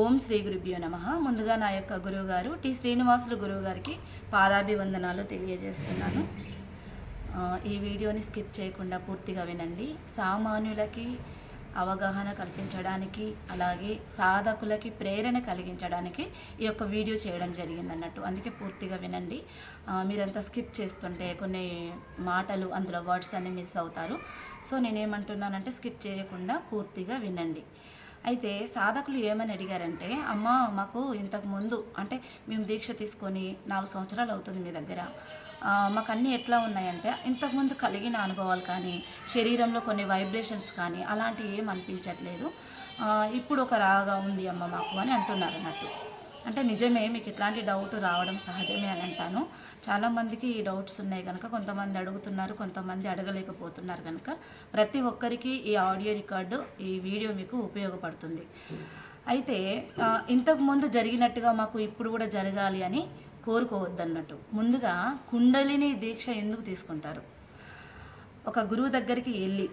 ఓం శ్రీ గురుభ్యో నమ. ముందుగా నా యొక్క గురువుగారు టి శ్రీనివాసులు గురువు గారికి పాదాభివందనాలు తెలియజేస్తున్నాను. ఈ వీడియోని స్కిప్ చేయకుండా పూర్తిగా వినండి. సామాన్యులకి అవగాహన కల్పించడానికి అలాగే సాధకులకి ప్రేరణ కలిగించడానికి ఈ యొక్క వీడియో చేయడం జరిగింది అన్నట్టు అందుకే పూర్తిగా వినండి. మీరంతా స్కిప్ చేస్తుంటే కొన్ని మాటలు అందులో వర్డ్స్ అన్ని మిస్ అవుతారు. సో నేనేమంటున్నానంటే స్కిప్ చేయకుండా పూర్తిగా వినండి. అయితే సాధకులు ఏమని అడిగారంటే అమ్మ మాకు ఇంతకు ముందు అంటే మేము దీక్ష తీసుకొని నాలుగు సంవత్సరాలు అవుతుంది మీ దగ్గర. మాకు అన్నీ ఎట్లా ఉన్నాయంటే ఇంతకుముందు కలిగిన అనుభవాలు కానీ శరీరంలో కొన్ని వైబ్రేషన్స్ కానీ అలాంటివి ఏం అనిపించట్లేదు. ఇప్పుడు ఒక రాగా ఉంది అమ్మ మాకు అని అంటున్నారు అన్నట్టు. అంటే నిజమే మీకు ఇట్లాంటి డౌట్ రావడం సహజమే అని అంటాను. చాలామందికి ఈ డౌట్స్ ఉన్నాయి కనుక కొంతమంది అడుగుతున్నారు కొంతమంది అడగలేకపోతున్నారు కనుక ప్రతి ఒక్కరికి ఈ ఆడియో రికార్డు ఈ వీడియో మీకు ఉపయోగపడుతుంది. అయితే ఇంతకుముందు జరిగినట్టుగా మాకు ఇప్పుడు కూడా జరగాలి అని కోరుకోవద్దన్నట్టు. ముందుగా కుండలిని దీక్ష ఎందుకు తీసుకుంటారు? ఒక గురువు దగ్గరికి వెళ్ళి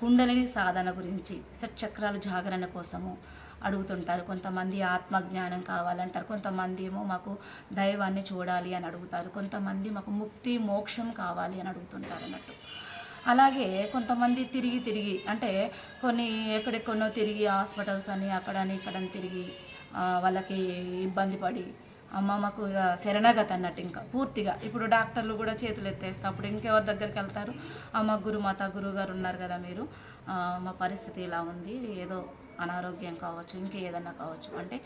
కుండలిని సాధన గురించి షట్చక్రాలు జాగరణ కోసము అడుగుతుంటారు. కొంతమంది ఆత్మజ్ఞానం కావాలంటారు. కొంతమంది ఏమో మాకు దైవాన్ని చూడాలి అని అడుగుతారు. కొంతమంది మాకు ముక్తి మోక్షం కావాలి అని అడుగుతుంటారు అన్నట్టు. అలాగే కొంతమంది తిరిగి తిరిగి అంటే కొన్ని ఎక్కడెక్కడో తిరిగి హాస్పిటల్స్ అని అక్కడని ఇక్కడని తిరిగి వాళ్ళకి ఇబ్బంది పడి అమ్మ మాకు ఇక శరణాగతి అన్నట్టు ఇంకా పూర్తిగా. ఇప్పుడు డాక్టర్లు కూడా చేతులు ఎత్తేస్తే అప్పుడు ఇంకెవరి దగ్గరికి వెళ్తారు? అమ్మ గురుమాత గురువు గారు ఉన్నారు కదా మీరు. మా పరిస్థితి ఇలా ఉంది. ఏదో అనారోగ్యం కావచ్చు ఇంకేదన్నా కావచ్చు. అంటే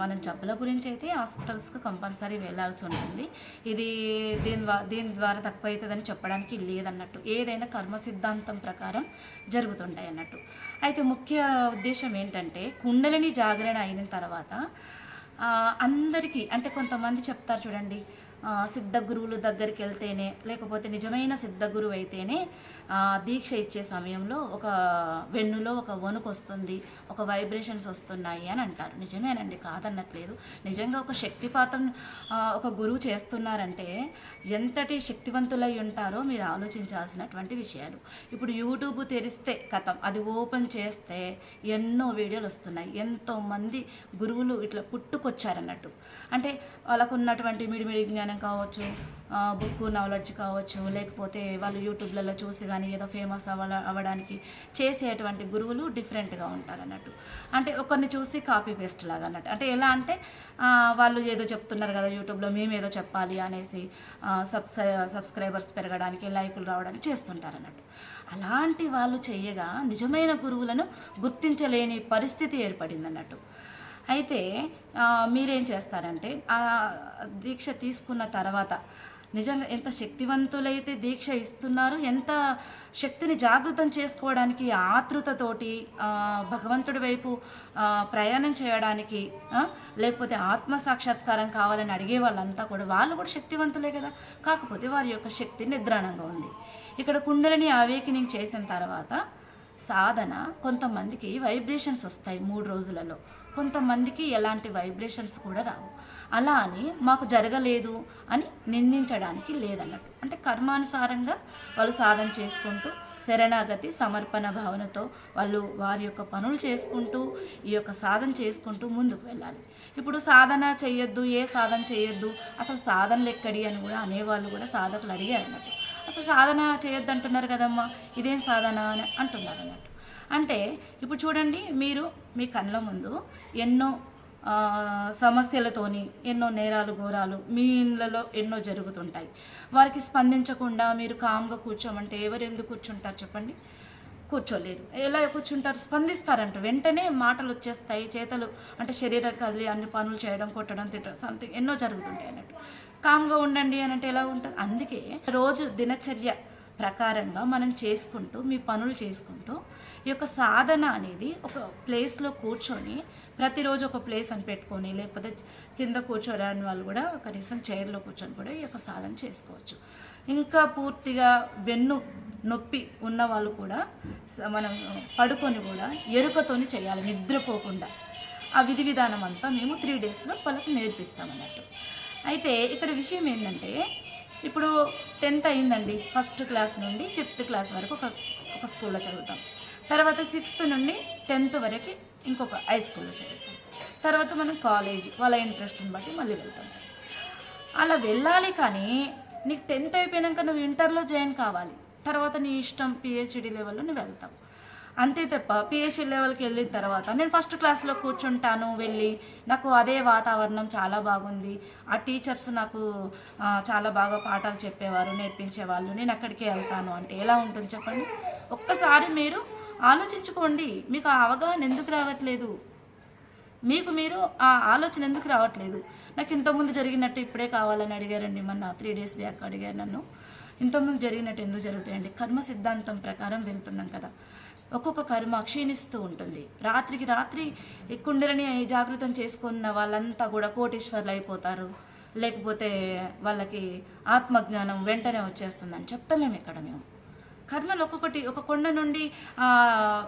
మనం జబ్బుల గురించి అయితే హాస్పిటల్స్కి కంపల్సరీ వెళ్ళాల్సి ఉంటుంది. ఇది దీని దీని ద్వారా తక్కువ అవుతుందని చెప్పడానికి లేదన్నట్టు. ఏదైనా కర్మ సిద్ధాంతం ప్రకారం జరుగుతుంటాయి అన్నట్టు. అయితే ముఖ్య ఉద్దేశం ఏంటంటే కుండలిని జాగరణ అయిన తర్వాత అందరికీ అంటే కొంతమంది చెప్తారు చూడండి సిద్ధ గురువుల దగ్గరికి వెళ్తేనే లేకపోతే నిజమైన సిద్ధ గురువు అయితేనే దీక్ష ఇచ్చే సమయంలో ఒక వెన్నులో ఒక వణుకు వస్తుంది ఒక వైబ్రేషన్స్ వస్తున్నాయి అని అంటారు. నిజమేనండి కాదన్నట్లేదు నిజంగా ఒక శక్తిపాతం ఒక గురువు చేస్తున్నారంటే ఎంతటి శక్తివంతులై ఉంటారో మీరు ఆలోచించాల్సినటువంటి విషయాలు. ఇప్పుడు యూట్యూబ్ తెరిస్తే కథం అది ఓపెన్ చేస్తే ఎన్నో వీడియోలు వస్తున్నాయి. ఎంతోమంది గురువులు ఇట్లా పుట్టుకొచ్చారన్నట్టు. అంటే వాళ్ళకు ఉన్నటువంటి మిడిమిడి జ్ఞానం కావచ్చు బుక్ నాలెడ్జ్ కావచ్చు లేకపోతే వాళ్ళు యూట్యూబ్లలో చూసి కానీ ఏదో ఫేమస్ అవ్వ అవ్వడానికి చేసేటువంటి గురువులు డిఫరెంట్గా ఉంటారు అన్నట్టు అంటే ఒకరిని చూసి కాపీ పేస్ట్ లాగా అన్నట్టు అంటే ఎలా అంటే వాళ్ళు ఏదో చెప్తున్నారు కదా యూట్యూబ్లో మేము ఏదో చెప్పాలి అనేసి సబ్స్ సబ్స్క్రైబర్స్ పెరగడానికి లైకులు రావడానికి చేస్తుంటారు అన్నట్టు అలాంటి వాళ్ళు చేయగా నిజమైన గురువులను గుర్తించలేని పరిస్థితి ఏర్పడింది అన్నట్టు అయితే మీరేం చేస్తారంటే ఆ దీక్ష తీసుకున్న తర్వాత నిజంగా ఎంత శక్తివంతులైతే దీక్ష ఇస్తున్నారు ఎంత శక్తిని జాగృతం చేసుకోవడానికి ఆతృతతోటి భగవంతుడి వైపు ప్రయాణం చేయడానికి లేకపోతే ఆత్మ సాక్షాత్కారం కావాలని అడిగే వాళ్ళంతా కూడా వాళ్ళు కూడా శక్తివంతులే కదా. కాకపోతే వారి యొక్క శక్తి నిద్రాణంగా ఉంది. ఇక్కడ కుండలిని అవేకినింగ్ చేసిన తర్వాత సాధన కొంతమందికి వైబ్రేషన్స్ వస్తాయి మూడు రోజులలో. కొంతమందికి ఎలాంటి వైబ్రేషన్స్ కూడా రావు. అలా అని మాకు జరగలేదు అని నిందించడానికి లేదన్నట్టు. అంటే కర్మానుసారంగా వాళ్ళు సాధన చేసుకుంటూ శరణాగతి సమర్పణ భావనతో వాళ్ళు వారి యొక్క పనులు చేసుకుంటూ ఈ యొక్క సాధన చేసుకుంటూ ముందుకు వెళ్ళాలి. ఇప్పుడు సాధన చేయొద్దు ఏ సాధన చేయొద్దు అసలు సాధనలు ఎక్కడి అని కూడా అనేవాళ్ళు కూడా సాధకులు అడిగారు అన్నట్టు అసలు సాధన చేయొద్దు అంటున్నారు కదమ్మా ఇదేం సాధన అని అంటున్నారు అన్నట్టు అంటే ఇప్పుడు చూడండి మీరు మీ కళ్ళ ముందు ఎన్నో సమస్యలతోని ఎన్నో నేరాలు ఘోరాలు మీ ఇళ్ళలో ఎన్నో జరుగుతుంటాయి. వారికి స్పందించకుండా మీరు కామ్గా కూర్చోమంటే ఎవరు ఎందుకు కూర్చుంటారు చెప్పండి? కూర్చోలేరు. ఎలా కూర్చుంటారు? స్పందిస్తారంట. వెంటనే మాటలు వచ్చేస్తాయి చేతలు అంటే శరీరం కదిలి అన్ని పనులు చేయడం కొట్టడం తిట్టడం సంథింగ్ ఎన్నో జరుగుతుంటాయి అన్నట్టు. కామ్గా ఉండండి అని అంటే ఎలా ఉంటుంది? అందుకే రోజు దినచర్య ప్రకారంగా మనం చేసుకుంటూ మీ పనులు చేసుకుంటూ ఈ యొక్క సాధన అనేది ఒక ప్లేస్లో కూర్చొని ప్రతిరోజు ఒక ప్లేస్ అని పెట్టుకొని లేకపోతే కింద కూర్చోరాని వాళ్ళు కూడా కనీసం చైర్లో కూర్చొని కూడా ఈ యొక్క సాధన చేసుకోవచ్చు. ఇంకా పూర్తిగా వెన్ను నొప్పి ఉన్న వాళ్ళు కూడా మనం పడుకొని కూడా ఎరుకతోని చేయాలి నిద్రపోకుండా. ఆ విధి విధానం అంతా మేము త్రీ డేస్లో వాళ్ళకు నేర్పిస్తాం అన్నట్టు. అయితే ఇక్కడ విషయం ఏంటంటే ఇప్పుడు టెన్త్ అయిందండి ఫస్ట్ క్లాస్ నుండి ఫిఫ్త్ క్లాస్ వరకు ఒక ఒక స్కూల్లో చదువుతాం. తర్వాత సిక్స్త్ నుండి టెన్త్ వరకు ఇంకొక హై స్కూల్లో చదువుతాం. తర్వాత మనం కాలేజ్ వాళ్ళ ఇంట్రెస్ట్ని బట్టి మళ్ళీ వెళ్తుంటాం అలా వెళ్ళాలి కానీ నీకు టెన్త్ అయిపోయాక నువ్వు ఇంటర్లో జాయిన్ కావాలి. తర్వాత నీ ఇష్టం పిహెచ్డి లెవెల్లో నువ్వు వెళ్తావు. అంతే తప్ప పిహెచ్డి లెవెల్కి వెళ్ళిన తర్వాత నేను ఫస్ట్ క్లాస్లో కూర్చుంటాను వెళ్ళి నాకు అదే వాతావరణం చాలా బాగుంది. ఆ టీచర్స్ నాకు చాలా బాగా పాఠాలు చెప్పేవారు నేర్పించేవాళ్ళు నేను అక్కడికే వెళ్తాను అంటే ఎలా ఉంటుంది చెప్పండి? ఒక్కసారి మీరు ఆలోచించుకోండి. మీకు ఆ అవగాహన ఎందుకు రావట్లేదు? మీకు మీరు ఆ ఆలోచన ఎందుకు రావట్లేదు? నాకు ఇంతకుముందు జరిగినట్టు ఇప్పుడే కావాలని అడిగారండి మొన్న త్రీ డేస్ బ్యాక్ అడిగారు నన్ను. ఇంతకుముందు జరిగినట్టు ఎందుకు జరుగుతాయండి? కర్మ సిద్ధాంతం ప్రకారం వెళ్తున్నాం కదా. ఒక్కొక్క కర్మ క్షీణిస్తూ ఉంటుంది. రాత్రికి రాత్రి ఈ కుండలని జాగృతం చేసుకున్న వాళ్ళంతా కూడా కోటీశ్వర్లు అయిపోతారు. లేకపోతే వాళ్ళకి ఆత్మజ్ఞానం వెంటనే వచ్చేస్తుందని చెప్తలేము ఇక్కడ మేము. కర్మలు ఒక్కొక్కటి ఒక కొండ నుండి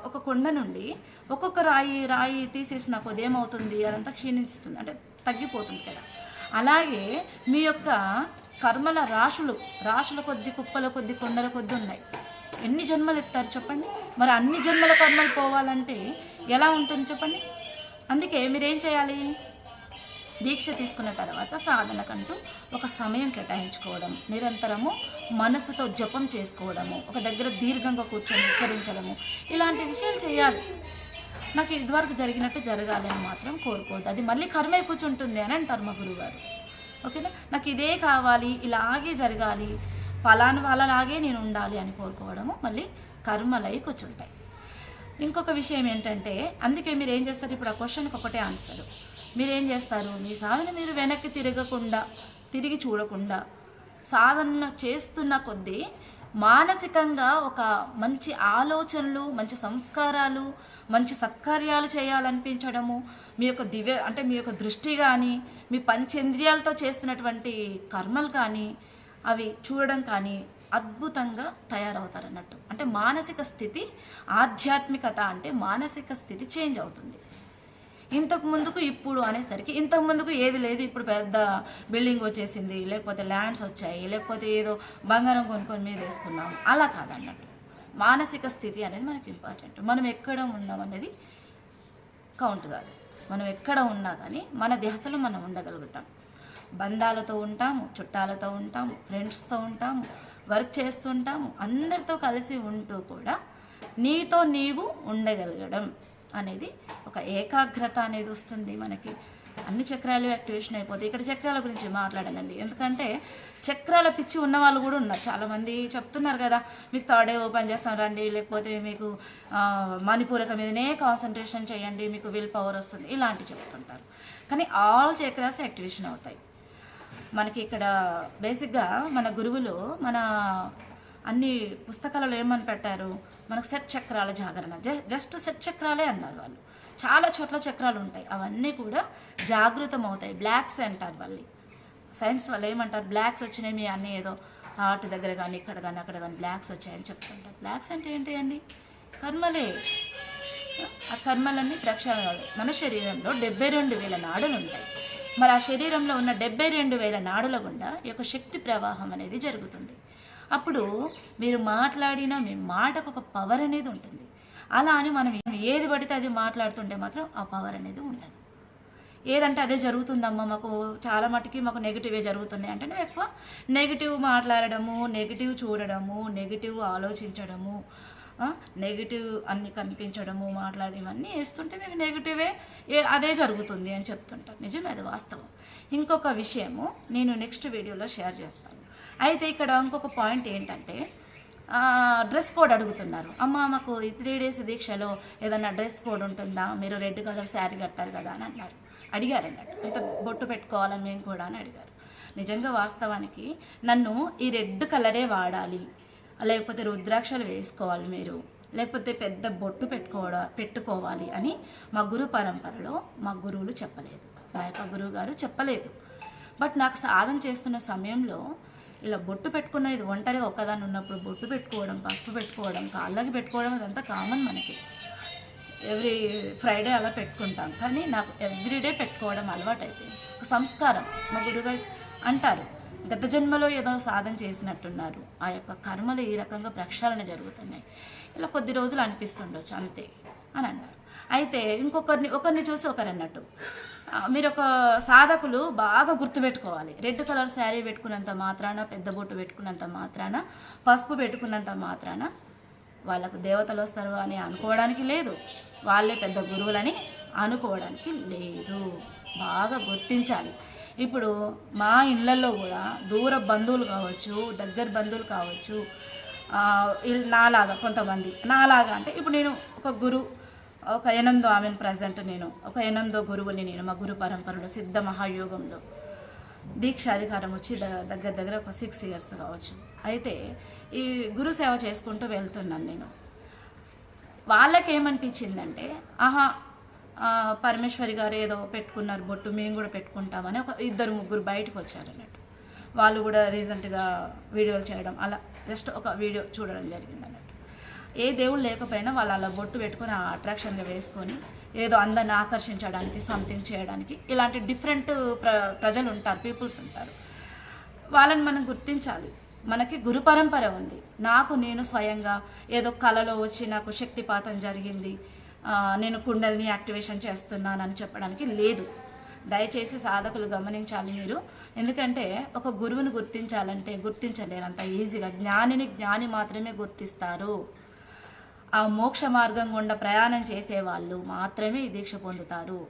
ఒక కొండ నుండి ఒక్కొక్క రాయి రాయి తీసేసిన కొద్ది ఏమవుతుంది? అదంతా క్షీణిస్తుంది. అంటే తగ్గిపోతుంది కదా. అలాగే మీ యొక్క కర్మల రాశులు రాశుల కొద్ది కుప్పల కొద్ది కొండల కొద్ది ఉన్నాయి. ఎన్ని జన్మలు ఎత్తారు చెప్పండి? మరి అన్ని జన్మల కర్మలు పోవాలంటే ఎలా ఉంటుంది చెప్పండి? అందుకే మీరేం చేయాలి? దీక్ష తీసుకున్న తర్వాత సాధనకంటూ ఒక సమయం కేటాయించుకోవడం నిరంతరము మనసుతో జపం చేసుకోవడము ఒక దగ్గర దీర్ఘంగా కూర్చొని ఉచ్చరించడము ఇలాంటి విషయాలు చేయాలి. నాకు ఇదివరకు జరిగినట్టు జరగాలి అని మాత్రం కోరుకోవద్దు. అది మళ్ళీ కర్మే కూర్చుంటుంది అని అంటారు మా గురుగారు ఓకేనా? నాకు ఇదే కావాలి ఇలాగే జరగాలి ఫలాని వాళ్ళలాగే నేను ఉండాలి అని కోరుకోవడము మళ్ళీ కర్మలై కూర్చుంటాయి ఇంకొక విషయం ఏంటంటే అందుకే మీరు ఏం చేస్తారు? ఇప్పుడు ఆ క్వశ్చన్కి ఒకటే ఆన్సర్ మీరేం చేస్తారు? మీ సాధన మీరు వెనక్కి తిరగకుండా తిరిగి చూడకుండా సాధన చేస్తున్న కొద్దీ మానసికంగా ఒక మంచి ఆలోచనలు మంచి సంస్కారాలు మంచి సత్కార్యాలు చేయాలనిపించడము మీ యొక్క దివ్య అంటే మీ యొక్క దృష్టి కానీ మీ పంచేంద్రియాలతో చేస్తున్నటువంటి కర్మలు కానీ అవి చూడడం కానీ అద్భుతంగా తయారవుతారన్నట్టు. అంటే మానసిక స్థితి ఆధ్యాత్మికత అంటే మానసిక స్థితి చేంజ్ అవుతుంది. ఇంతకు ముందుకు ఇప్పుడు అనేసరికి ఇంతకు ముందుకు ఏది లేదు ఇప్పుడు పెద్ద బిల్డింగ్ వచ్చేసింది లేకపోతే ల్యాండ్స్ వచ్చాయి లేకపోతే ఏదో బంగారం కొనుక్కొని మీద వేసుకున్నాం. అలా కాదన్నట్టు. మానసిక స్థితి అనేది మనకి ఇంపార్టెంట్ మనం ఎక్కడ ఉన్నాం అనేది కౌంట్ కాదు. మనం ఎక్కడ ఉన్నా కానీ మన ధ్యాసలో మనం ఉండగలుగుతాం. బంధాలతో ఉంటాము చుట్టాలతో ఉంటాము ఫ్రెండ్స్తో ఉంటాము వర్క్ చేస్తుంటాము అందరితో కలిసి ఉంటూ కూడా నీతో నీవు ఉండగలగడం అనేది ఒక ఏకాగ్రత అనేది వస్తుంది మనకి. అన్ని చక్రాలు యాక్టివేషన్ అయిపోతాయి. ఇక్కడ చక్రాల గురించి మాట్లాడానండి. ఎందుకంటే చక్రాల పిచ్చి ఉన్న వాళ్ళు కూడా ఉన్నారు. చాలామంది చెప్తున్నారు కదా మీకు థర్డ్ థర్డే ఓపెన్ చేస్తాం రండి లేకపోతే మీకు మణిపూరక మీదనే కాన్సన్ట్రేషన్ చేయండి మీకు విల్ పవర్ వస్తుంది. ఇలాంటివి చెప్తుంటారు. కానీ ఆల్ చక్రాస్ యాక్టివేషన్ అవుతాయి. మనకి ఇక్కడ బేసిక్గా మన గురువులు మన అన్ని పుస్తకాలలో ఏమని పెట్టారు? మనకు సెట్ చక్రాల జాగరణ. జస్ట్ జస్ట్ సెట్ చక్రాలే అన్నారు వాళ్ళు. చాలా చోట్ల చక్రాలు ఉంటాయి. అవన్నీ కూడా జాగృతం అవుతాయి బ్లాక్స్ అంటారు వాళ్ళు సైన్స్ వాళ్ళు ఏమంటారు? బ్లాక్స్ వచ్చినాయి మీ అన్నీ ఏదో హార్ట్ దగ్గర కానీ ఇక్కడ కానీ అక్కడ కానీ బ్లాక్స్ వచ్చాయని చెప్తుంటారు. బ్లాక్స్ అంటే ఏంటి అండి? కర్మలే. ఆ కర్మలన్నీ ప్రక్షాళన మన శరీరంలో డెబ్బై రెండు వేల నాడులు ఉంటాయి. మరి ఆ శరీరంలో ఉన్న డెబ్బై రెండు వేల నాడుల గుండా ఈ యొక్క శక్తి ప్రవాహం అనేది జరుగుతుంది. అప్పుడు మీరు మాట్లాడిన మీ మాటకు ఒక పవర్ అనేది ఉంటుంది. అలా అని మనం ఏది పడితే అది మాట్లాడుతుంటే మాత్రం ఆ పవర్ అనేది ఉండదు. ఏదంటే అదే జరుగుతుందమ్మా మాకు చాలా మటుకి మాకు నెగిటివే జరుగుతున్నాయి అంటే ఎక్కువ నెగిటివ్ మాట్లాడడము నెగిటివ్ చూడడము నెగిటివ్ ఆలోచించడము నెగిటివ్ అన్ని కనిపించడము మాట్లాడేవన్నీ వేస్తుంటే మీకు నెగిటివే అదే జరుగుతుంది అని చెప్తుంటారు. నిజమే అది వాస్తవం. ఇంకొక విషయము నేను నెక్స్ట్ వీడియోలో షేర్ చేస్తాను. అయితే ఇక్కడ ఇంకొక పాయింట్ ఏంటంటే డ్రెస్ కోడ్ అడుగుతున్నారు. అమ్మ మాకు ఈ త్రీ డేస్ దీక్షలో ఏదైనా డ్రెస్ కోడ్ ఉంటుందా? మీరు రెడ్ కలర్ శారీ కట్టారు కదా అని అన్నారు. అడిగారు అన్నట్టు ఇంత బొట్టు పెట్టుకోవాలని మేము కూడా అని అడిగారు. నిజంగా వాస్తవానికి నన్ను ఈ రెడ్ కలరే వాడాలి? లేకపోతే రుద్రాక్షలు వేసుకోవాలి మీరు. లేకపోతే పెద్ద బొట్టు పెట్టుకోవడా పెట్టుకోవాలి అని మా గురు పరంపరలో మా గురువులు చెప్పలేదు. మా యొక్క గురువు గారు చెప్పలేదు. బట్ నాకు సాధన చేస్తున్న సమయంలో ఇలా బొట్టు పెట్టుకున్న ఇది ఒంటరిగా ఒక్కదాన్ని ఉన్నప్పుడు బొట్టు పెట్టుకోవడం పసుపు పెట్టుకోవడం కాళ్ళకి పెట్టుకోవడం అదంతా కామన్ మనకి. ఎవ్రీ ఫ్రైడే అలా పెట్టుకుంటాం. కానీ నాకు ఎవ్రీడే పెట్టుకోవడం అలవాటు అయిపోయింది ఒక సంస్కారం. మా గురుగారు అంటారు గత జన్మలో ఏదో సాధన చేసినట్టున్నారు. ఆ యొక్క కర్మలు ఈ రకంగా ప్రక్షాళన జరుగుతున్నాయి. ఇలా కొద్ది రోజులు అనిపిస్తుండొచ్చు అంతే అని అన్నారు. అయితే ఇంకొకరిని ఒకరిని చూసి ఒకరు అన్నట్టు మీరు ఒక సాధకులు బాగా గుర్తుపెట్టుకోవాలి రెడ్ కలర్ శారీ పెట్టుకున్నంత మాత్రాన పెద్ద బొట్టు పెట్టుకున్నంత మాత్రాన పసుపు పెట్టుకున్నంత మాత్రాన వాళ్ళకు దేవతలు వస్తారు అని అనుకోవడానికి లేదు. వాళ్ళే పెద్ద గురువులని అనుకోవడానికి లేదు. బాగా గుర్తించాలి. ఇప్పుడు మా ఇళ్ళల్లో కూడా దూర బంధువులు కావచ్చు దగ్గర బంధువులు కావచ్చు నాలాగా కొంతమంది. నాలాగా అంటే ఇప్పుడు నేను ఒక గురు ఒక ఎనిమిదో ఆమె ప్రజెంట్ నేను ఒక ఎనిమిదో గురువుని నేను మా గురు పరంపరలో సిద్ధ మహాయోగంలో. దీక్ష అధికారం వచ్చి ద- దగ్గర దగ్గర ఒక సిక్స్ ఇయర్స్ కావచ్చు. అయితే ఈ గురు సేవ చేసుకుంటూ వెళ్తున్నాను నేను. వాళ్ళకి ఏమనిపించిందంటే ఆహా పరమేశ్వరి గారు ఏదో పెట్టుకున్నారు బొట్టు మేము కూడా పెట్టుకుంటామని ఒక ఇద్దరు ముగ్గురు బయటకు వచ్చారు అన్నట్టు. వాళ్ళు కూడా రీసెంట్గా వీడియోలు చేయడం అలా జస్ట్ ఒక వీడియో చూడడం జరిగింది అన్నట్టు. ఏ దేవుడు లేకపోయినా వాళ్ళు అలా బొట్టు పెట్టుకొని ఆ అట్రాక్షన్గా వేసుకొని ఏదో అందరిని ఆకర్షించడానికి సంథింగ్ చేయడానికి ఇలాంటి డిఫరెంట్ ప్ర ప్రజలు ఉంటారు పీపుల్స్ ఉంటారు. వాళ్ళని మనం గుర్తించాలి. మనకి గురు పరంపర ఉంది. నాకు నేను స్వయంగా ఏదో కళలో వచ్చి నాకు శక్తిపాతం జరిగింది నేను కుండల్ని యాక్టివేషన్ చేస్తున్నానని చెప్పడానికి లేదు. దయచేసి సాధకులు గమనించాలి మీరు. ఎందుకంటే ఒక గురువుని గుర్తించాలంటే గుర్తించలేరు అంత ఈజీగా. జ్ఞానిని జ్ఞాని మాత్రమే గుర్తిస్తారు. ఆ మోక్ష మార్గం గుండా ప్రయాణం చేసేవాళ్ళు మాత్రమే ఈ దీక్ష పొందుతారు.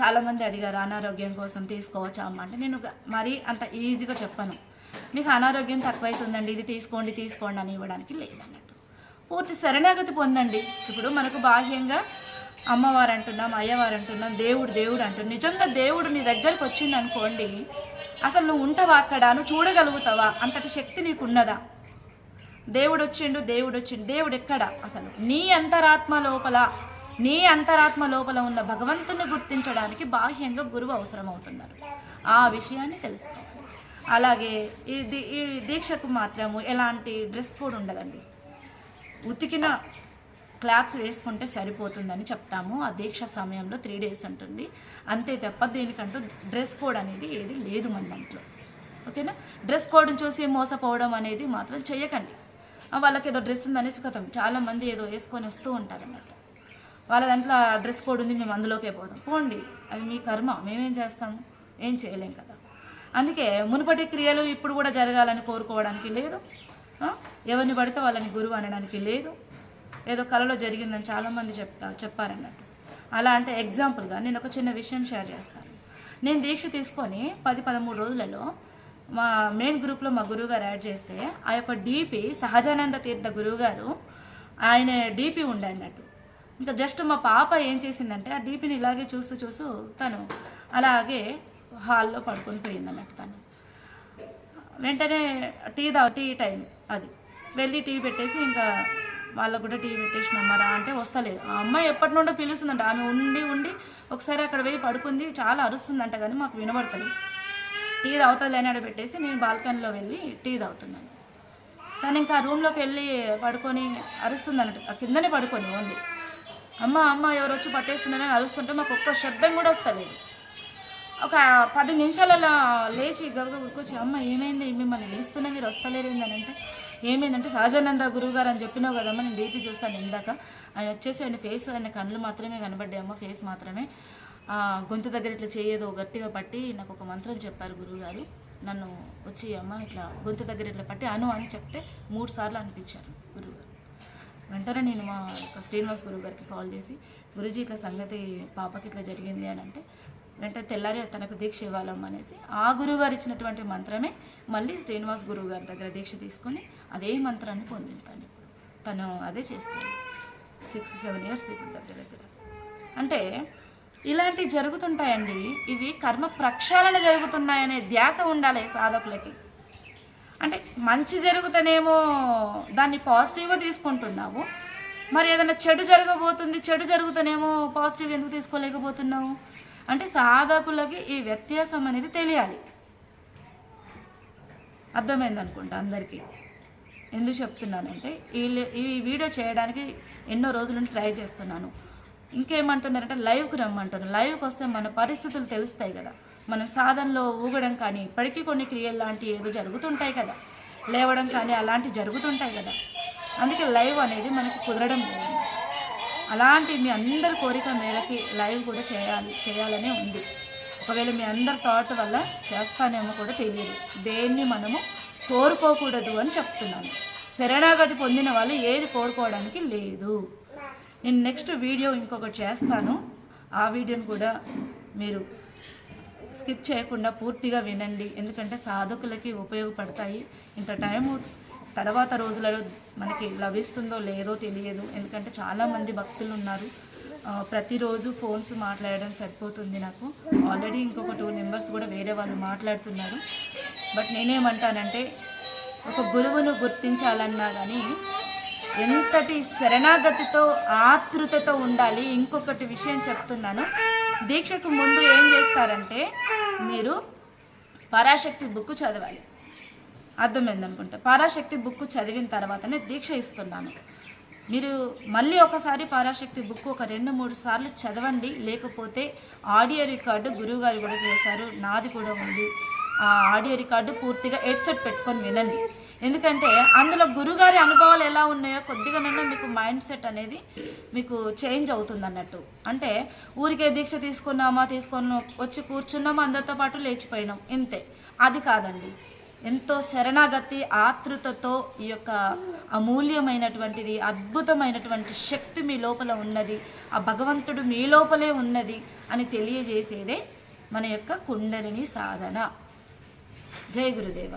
చాలామంది అడిగారు అనారోగ్యం కోసం తీసుకోవచ్చా అమ్మ? అంటే నేను మరీ అంత ఈజీగా చెప్పను. మీకు అనారోగ్యం తక్కువైతుందండి ఇది తీసుకోండి తీసుకోండి అని ఇవ్వడానికి లేదన్నట్టు. పూర్తి శరణాగతి పొందండి. ఇప్పుడు మనకు బాహ్యంగా అమ్మవారు అంటున్నాం అయ్యవారు అంటున్నాం దేవుడు దేవుడు అంటున్నాం. నిజంగా దేవుడు నీ దగ్గరకు వచ్చిండు అనుకోండి అసలు నువ్వు ఉంటావా అక్కడ? నువ్వు చూడగలుగుతావా? అంతటి శక్తి నీకు ఉన్నదా దేవుడు వచ్చిండు దేవుడు వచ్చిండు. దేవుడు ఎక్కడ? అసలు నీ అంతరాత్మ లోపల నీ అంతరాత్మ లోపల ఉన్న భగవంతుని గుర్తించడానికి బాహ్యంగా గురువు అవసరం అవుతున్నారు ఆ విషయాన్ని తెలుసుకోవాలి. అలాగే ఈ దీక్షకు మాత్రము ఎలాంటి డ్రెస్ కోడ్ ఉండదండి. ఉతికిన క్లాత్స్ వేసుకుంటే సరిపోతుందని చెప్తాము. ఆ దీక్ష సమయంలో త్రీ డేస్ ఉంటుంది. అంతే తప్ప దీనికంటూ డ్రెస్ కోడ్ అనేది ఏది లేదు మన దాంట్లో. ఓకేనా? డ్రెస్ కోడ్ని చూసి మోసపోవడం అనేది మాత్రం చేయకండి వాళ్ళకి ఏదో డ్రెస్ ఉందని సుఖతం. చాలామంది ఏదో వేసుకొని వస్తూ ఉంటారన్నమాట. వాళ్ళ దాంట్లో ఆ డ్రెస్ కోడ్ ఉంది మేము అందులోకే పోదాం పోండి. అది మీ కర్మ. మేమేం చేస్తాము? ఏం చేయలేం కదా. అందుకే మునుపటి క్రియలు ఇప్పుడు కూడా జరగాలని కోరుకోవడానికి లేదు. ఎవరిని పడితే వాళ్ళని గురువు అనడానికి లేదు. ఏదో కళలో జరిగిందని చాలామంది చెప్తా చెప్పారన్నట్టు. అలా అంటే ఎగ్జాంపుల్గా నేను ఒక చిన్న విషయం షేర్ చేస్తాను. నేను దీక్ష తీసుకొని పది పదమూడు రోజులలో మా మెయిన్ గ్రూప్లో మా గురువుగారు యాడ్ చేస్తే ఆ యొక్క డీపీ సహజానంద తీర్థ గురువుగారు ఆయన డీపీ ఉండే అన్నట్టు. ఇంకా జస్ట్ మా పాప ఏం చేసిందంటే ఆ డీపీని ఇలాగే చూస్తూ చూస్తూ తను అలాగే హాల్లో పడుకొని పోయింది అన్నట్టు తను. వెంటనే టీ దా టీ టైం అది. వెళ్ళి టీ పెట్టేసి ఇంకా వాళ్ళకు కూడా టీ పెట్టేసినమ్మరా అంటే వస్తలేదు. ఆ అమ్మాయి ఎప్పటి నుండో పిలుస్తుందంట. ఆమె ఉండి ఉండి ఒకసారి అక్కడ పోయి పడుకుంది. చాలా అరుస్తుందంట కానీ మాకు వినబడతలేదు. టీ తాగుతుంది ఆడ పెట్టేసి నేను బాల్కనీలో వెళ్ళి టీ తాగుతున్నాను. తను ఇంకా రూమ్లోకి వెళ్ళి పడుకొని అరుస్తుంది అన్నట్టు ఆ కిందనే పడుకొని ఓన్లీ. అమ్మ అమ్మ ఎవరు వచ్చి పట్టేస్తున్నారని అరుస్తుంటే మాకు ఒక్క శబ్దం కూడా వస్తలేదు. ఒక పది నిమిషాలలో లేచి గబగబ కూర్చొచ్చి అమ్మ ఏమైంది? మిమ్మల్ని పిలుస్తున్నా మీరు వస్తలేరు ఏందని అంటే ఏమైందంటే సహజానంద గురువు గారు అని చెప్పినావు కదమ్మ నేను డీపీ చూస్తాను ఇందాక. ఆయన వచ్చేసి ఆయన ఫేస్ ఆయన కళ్ళు మాత్రమే కనబడ్డాయి అమ్మ ఫేస్ మాత్రమే. గొంతు దగ్గర ఇట్లా చేయదో గట్టిగా పట్టి నాకు ఒక మంత్రం చెప్పారు గురువుగారు. నన్ను వచ్చి అమ్మ ఇట్లా గొంతు దగ్గర ఇట్లా పట్టి అను అని చెప్తే మూడు సార్లు అనిపించారు గురువుగారు. వెంటనే నేను మా శ్రీనివాస్ గురువు గారికి కాల్ చేసి గురుజీ ఇట్లా సంగతి పాపకి ఇట్లా జరిగింది అని అంటే వెంటనే తెల్లారి తనకు దీక్ష ఇవ్వాలమ్మనేసి ఆ గురువుగారు ఇచ్చినటువంటి మంత్రమే మళ్ళీ శ్రీనివాస్ గురువు గారి దగ్గర దీక్ష తీసుకొని అదే మంత్రాన్ని పొందింతాను ఇప్పుడు తను అదే చేస్తుంది. సిక్స్ సెవెన్ ఇయర్స్ ఇప్పుడు దగ్గర దగ్గర. అంటే ఇలాంటివి జరుగుతుంటాయండి. ఇవి కర్మ ప్రక్షాళన జరుగుతున్నాయనే ధ్యాస ఉండాలి సాధకులకి. అంటే మంచి జరుగుతనేమో దాన్ని పాజిటివ్గా తీసుకుంటున్నావు. మరి ఏదైనా చెడు జరగబోతుంది చెడు జరుగుతనేమో పాజిటివ్ ఎందుకు తీసుకోలేకపోతున్నావు? అంటే సాధకులకి ఈ వ్యత్యాసం అనేది తెలియాలి. అర్థమైంది అనుకుంటా అందరికీ. ఎందుకు చెప్తున్నానంటే ఈ ఈ వీడియో చేయడానికి ఎన్నో రోజుల నుండి ట్రై చేస్తున్నాను. ఇంకేమంటున్నారంటే లైవ్కి రమ్మంటారు లైవ్కి వస్తే మన పరిస్థితులు తెలుస్తాయి కదా. మనం సాధనలో ఊగడం కానీ ఇప్పటికీ కొన్ని క్రియలు లాంటివి ఏదో జరుగుతుంటాయి కదా. లేవడం కానీ అలాంటివి జరుగుతుంటాయి కదా. అందుకే లైవ్ అనేది మనకు కుదరడం లేదు. అలాంటి మీ అందరి కోరిక మేరకి లైవ్ కూడా చేయాలి చేయాలనే ఉంది. ఒకవేళ మీ అందరి థాట్ వల్ల చేస్తానేమో కూడా తెలియదు. దేన్ని మనము కోరుకోకూడదు అని చెప్తున్నాను. శరణాగతి పొందిన వాళ్ళు ఏది కోరుకోవడానికి లేదు. నేను నెక్స్ట్ వీడియో ఇంకొకటి చేస్తాను. ఆ వీడియోని కూడా మీరు స్కిప్ చేయకుండా పూర్తిగా వినండి. ఎందుకంటే సాధకులకి ఉపయోగపడతాయి. ఇంత టైము తర్వాత రోజులలో మనకి లభిస్తుందో లేదో తెలియదు. ఎందుకంటే చాలామంది భక్తులు ఉన్నారు. ప్రతిరోజు ఫోన్స్ మాట్లాడడం సరిపోతుంది నాకు. ఆల్రెడీ ఇంకొక టూ మెంబర్స్ కూడా వేరే వాళ్ళు మాట్లాడుతున్నారు. బట్ నేనేమంటానంటే ఒక గురువును గుర్తించాలన్నా కానీ ఎంతటి శరణాగతితో ఆతృతతో ఉండాలి ఇంకొకటి విషయం చెప్తున్నాను. దీక్షకు ముందు ఏం చేస్తారంటే మీరు పరాశక్తి బుక్ చదవాలి. అర్థమైంది అనుకుంటా పరాశక్తి బుక్ చదివిన తర్వాతనే దీక్ష ఇస్తున్నాను. మీరు మళ్ళీ ఒకసారి పరాశక్తి బుక్ ఒక రెండు మూడు సార్లు చదవండి. లేకపోతే ఆడియో రికార్డు గురువుగారు కూడా చేశారు. నాది కూడా ఉంది. ఆ ఆడియో రికార్డు పూర్తిగా హెడ్సెట్ పెట్టుకొని వినండి. ఎందుకంటే అందులో గురుగారి అనుభవాలు ఎలా ఉన్నాయో కొద్దిగానైనా మీకు మైండ్ సెట్ అనేది మీకు చేంజ్ అవుతుంది అన్నట్టు అంటే ఊరికే దీక్ష తీసుకున్నామా తీసుకొని వచ్చి కూర్చున్నామా అందరితో పాటు లేచిపోయినాం. ఇంతే. అది కాదండి. ఎంతో శరణాగతి ఆతృతతో ఈ యొక్క అమూల్యమైనటువంటిది అద్భుతమైనటువంటి శక్తి మీ లోపల ఉన్నది. ఆ భగవంతుడు మీ లోపలే ఉన్నది అని తెలియజేసేదే మన యొక్క కుండలిని సాధన. జై గురుదేవ.